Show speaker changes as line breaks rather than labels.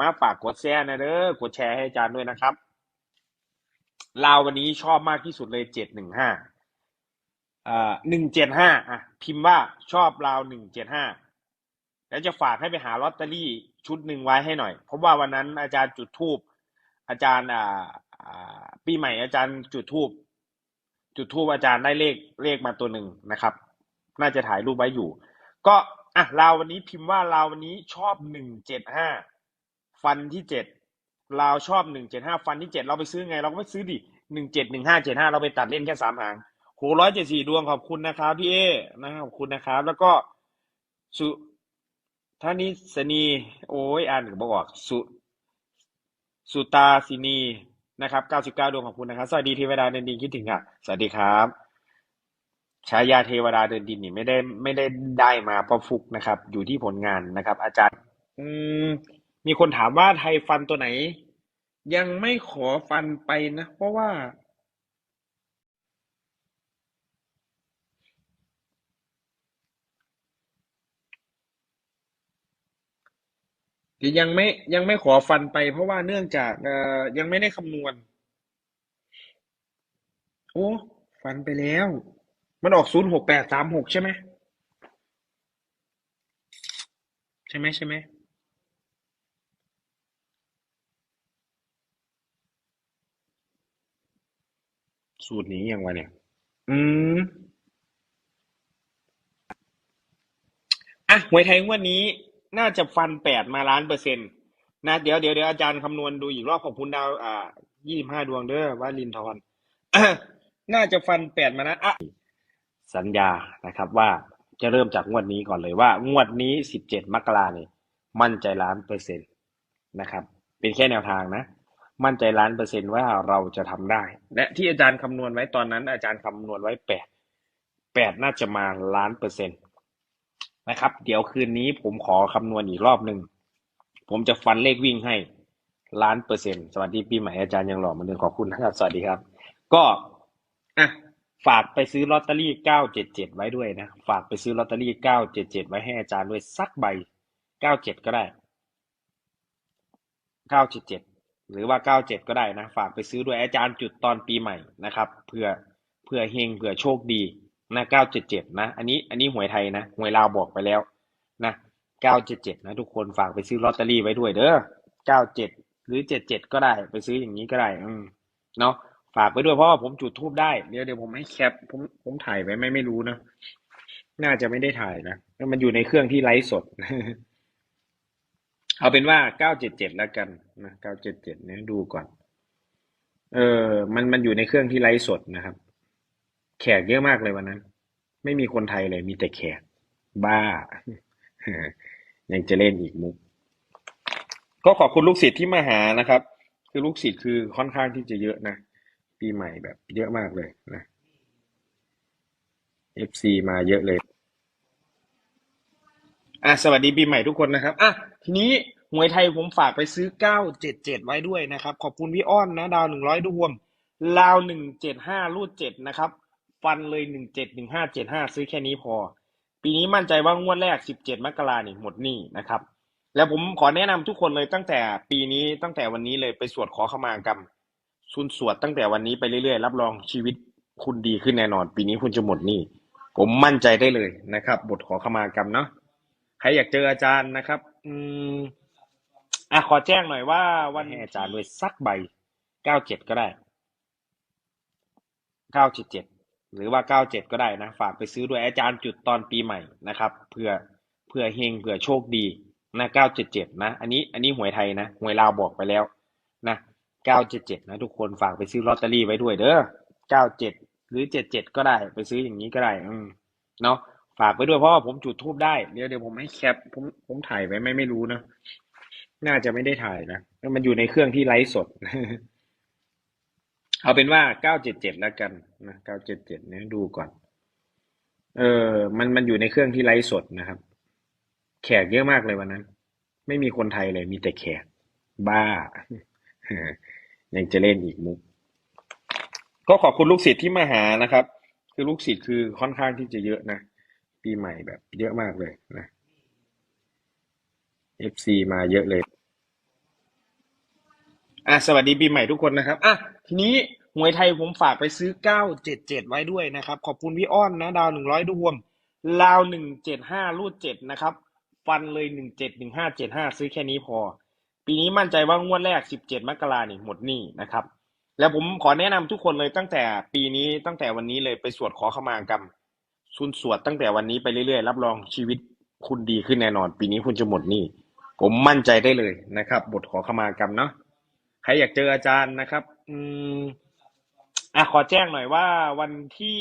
มาฝากกดแชร์นะเด้อกดแชร์ให้อาจารย์ด้วยนะครับลาววันนี้ชอบมากที่สุดเลยเจ็ดหนึ่งห้าอ่าหนึ่งเจ็ดห้าอะ พิมพ์ว่าชอบลาวหนึ่งเจ็ดห้าแล้วจะฝากให้ไปหาลอตเตอรี่ชุดหนึ่งไว้ให้หน่อย เพราะว่าวันนั้นอาจารย์จุดทูบอาจารย์อ่าอ่าปีใหม่อาจารย์จุดทูบจุดทูบอาจารย์ได้เลขเลขมาตัวหนึ่งนะครับ น่าจะถ่ายรูปไว้อยู่ ก็อะลาววันนี้พิมพ์ว่าลาววันนี้ชอบหนึ่งเจ็ดห้า ฟันที่เจ็ดลาชอบหนึ่งเจ็ดห้าฟันที่เจ็ดเราไปซื้อไง เราก็ไม่ซื้อดิหนึ่งเจ็ดหนึ่งห้าเจ็ดห้าเราไปตัดเล่นแค่สามหางโหร้อยเจ็ดสี่ดวงขอบคุณนะครับพี่เอนะครับขอบคุณนะครับ แล้วก็สุท่านิสนี โอ้ยอ่านบอกออกสุสุตาสินีนะครับเก้าสิบเก้าดวงขอบคุณนะครับสวัสดีเทวดาเดินดินคิดถึงอะสวัสดีครับฉายาเทวดาเดินดินนี่ไม่ได้ไม่ได้ได้มาเพราะฟุกนะครับ อยู่ที่ผลงานนะครับ อาจารย์ อืม มีคนถามว่าไทยฟันตัวไหน ยังไม่ขอฟันไปนะ เพราะว่าเดี๋ยวยังไม่ยังไม่ขอฟันไป เพราะว่าเนื่องจากยังไม่ได้คำนวณ โอ้ ฟันไปแล้ว มันออกศูนย์หกแปดสามหกใช่ไหม ใช่ไหมใช่ไหม สูตรนี้ยังวะเนี่ย อืม อะหวยไทยงวดนี้ น่าจะฟันแปดมาล้านเปอร์เซ็นต์นะ เดี๋ยวเดี๋ยวเดี๋ยวอาจารย์คำนวณดูอีกรอบขอบคุณดาว อ่ายี่สิบห้าดวงเด้อว่าลินทรน่าจะฟันแปดมานะอะสัญญานะครับว่าจะเริ่มจากงวดนี้ก่อนเลยว่า งวดนี้สิบเจ็ดมกราเนี่ยมั่นใจล้านเปอร์เซ็นต์นะครับ เป็นแค่แนวทางนะ มั่นใจล้านเปอร์เซ็นต์ว่าเราจะทำได้ และที่อาจารย์คำนวณไว้ตอนนั้น อาจารย์คำนวณไว้แปดแปดน่าจะมาล้านเปอร์เซ็นต์นะครับ เดี๋ยวคืนนี้ผมขอคำนวณอีกรอบหนึ่งผมจะฟันเลขวิ่งให้ล้านเปอร์เซ็นต์สวัสดีปีใหม่อาจารย์ยังหล่อเหมือนเดิมขอบคุณนะครับ สวัสดีครับ ก็อะฝากไปซื้อลอตเตอรี่เก้าเจ็ดเจ็ดไว้ด้วยนะ ฝากไปซื้อลอตเตอรี่เก้าเจ็ดเจ็ดไว้ให้อาจารย์ด้วยสักใบเก้าเจ็ดก็ได้เก้าเจ็ดเจ็ด หรือว่าเก้าเจ็ดก็ได้นะ ฝากไปซื้อด้วยอาจารย์จุดตอนปีใหม่นะครับเพื่อเพื่อเฮงเพื่อโชคดีนะเก้าเจ็ดเจ็ดนะ อันนี้อันนี้หวยไทยนะหวยลาวบอกไปแล้วนะเก้าเจ็ดเจ็ดนะทุกคนฝากไปซื้อลอตเตอรี่ไว้ด้วยเด้อเก้าเจ็ดหรือเจ็ดเจ็ดก็ได้ไปซื้ออย่างนี้ก็ได้ อืมเนาะฝากไปด้วยเพราะว่าผมจุดทูบได้เดี๋ยวเดี๋ยวผมให้แคปผมผมถ่ายไว้ไม่ไม่รู้นะน่าจะไม่ได้ถ่ายนะมันอยู่ในเครื่องที่ไลฟ์สด เอาเป็นว่าเก้าเจ็ดเจ็ดแล้วกันนะเก้าเจ็ดเจ็ดเนี่ยดูก่อน เออ มันมันอยู่ในเครื่องที่ไลฟ์สดนะครับ แขกเยอะมากเลยวันนั้น ไม่มีคนไทยเลยมีแต่แขก บ้า ยังจะเล่นอีกมุก ก็ขอบคุณลูกศิษย์ที่มาหานะครับ คือลูกศิษย์คือค่อนข้างที่จะเยอะนะ ปีใหม่แบบเยอะมากเลยนะ FC มาเยอะเลย อะสวัสดีปีใหม่ทุกคนนะครับอะทีนี้หวยไทยผมฝากไปซื้อเก้าเจ็ดเจ็ดไว้ด้วยนะครับ ขอบคุณพี่อ้อนนะ ดาวหนึ่งร้อยดวงลาวหนึ่งเจ็ดห้ารูดเจ็ดนะครับ ฟันเลยหนึ่งเจ็ดหนึ่งห้าเจ็ดห้าซื้อแค่นี้พอ ปีนี้มั่นใจว่างวดแรกสิบเจ็ดมกราเนี่ยหมดหนี้นะครับ แล้วผมขอแนะนำทุกคนเลยตั้งแต่ปีนี้ตั้งแต่วันนี้เลยไปสวดขอขมากรรมสุนสวดตั้งแต่วันนี้ไปเรื่อยๆ รับรองชีวิตคุณดีขึ้นแน่นอน ปีนี้คุณจะหมดหนี้ ผมมั่นใจได้เลยนะครับ บทขอขมากรรมเนาะ ใครอยากเจออาจารย์นะครับ อืมอะขอแจ้งหน่อยว่า วันให้อาจารย์ด้วยสักใบเก้าเจ็ดก็ได้เก้าเจ็ดเจ็ดหรือว่าเก้าเจ็ดก็ได้นะ ฝากไปซื้อด้วยอาจารย์จุดตอนปีใหม่นะครับเพื่อเพื่อเฮงเพื่อโชคดีนะเก้าเจ็ดเจ็ดนะ อันนี้อันนี้หวยไทยนะหวยลาวบอกไปแล้วนะเก้าเจ็ดเจ็ดนะทุกคนฝากไปซื้อลอตเตอรี่ไว้ด้วยเด้อเก้าเจ็ดหรือเจ็ดเจ็ดก็ได้ ไปซื้ออย่างนี้ก็ได้ อืมเนาะ ฝากไปด้วยเพราะว่าผมจุดทูบได้ เดี๋ยวเดี๋ยวผมให้แคปผมผมถ่ายไว้ไม่ไม่รู้นะ น่าจะไม่ได้ถ่ายนะมันอยู่ในเครื่องที่ไลฟ์สด เอาเป็นว่าเก้าเจ็ดเจ็ดแล้วกันนะเก้าเจ็ดเจ็ดเนี่ยดูก่อน เออ มันมันอยู่ในเครื่องที่ไลฟ์สดนะครับ แขกเยอะมากเลยวันนั้น ไม่มีคนไทยเลยมีแต่แขก บ้า ยังจะเล่นอีกมุก ก็ขอบคุณลูกศิษย์ที่มาหานะครับ คือลูกศิษย์คือค่อนข้างที่จะเยอะนะ ปีใหม่แบบเยอะมากเลยนะ FC มาเยอะเลย อะสวัสดีปีใหม่ทุกคนนะครับอะทีนี้หวยไทยผมฝากไปซื้อเก้าเจ็ดเจ็ดไว้ด้วยนะครับ ขอบคุณพี่อ้อนนะ ดาวหนึ่งร้อยดวงลาวหนึ่งเจ็ดห้ารูดเจ็ดนะครับ ฟันเลยหนึ่งเจ็ดหนึ่งห้าเจ็ดห้าซื้อแค่นี้พอ ปีนี้มั่นใจว่างวดแรกสิบเจ็ดมกรานี่หมดหนี้นะครับ แล้วผมขอแนะนำทุกคนเลยตั้งแต่ปีนี้ตั้งแต่วันนี้เลยไปสวดขอขมากรรม คุณสวดตั้งแต่วันนี้ไปเรื่อยๆ รับรองชีวิตคุณดีขึ้นแน่นอน ปีนี้คุณจะหมดหนี้ผมมั่นใจได้เลยนะครับ บทขอขมากรรมเนาะใครอยากเจออาจารย์นะครับ อืมอะขอแจ้งหน่อยว่าวันที่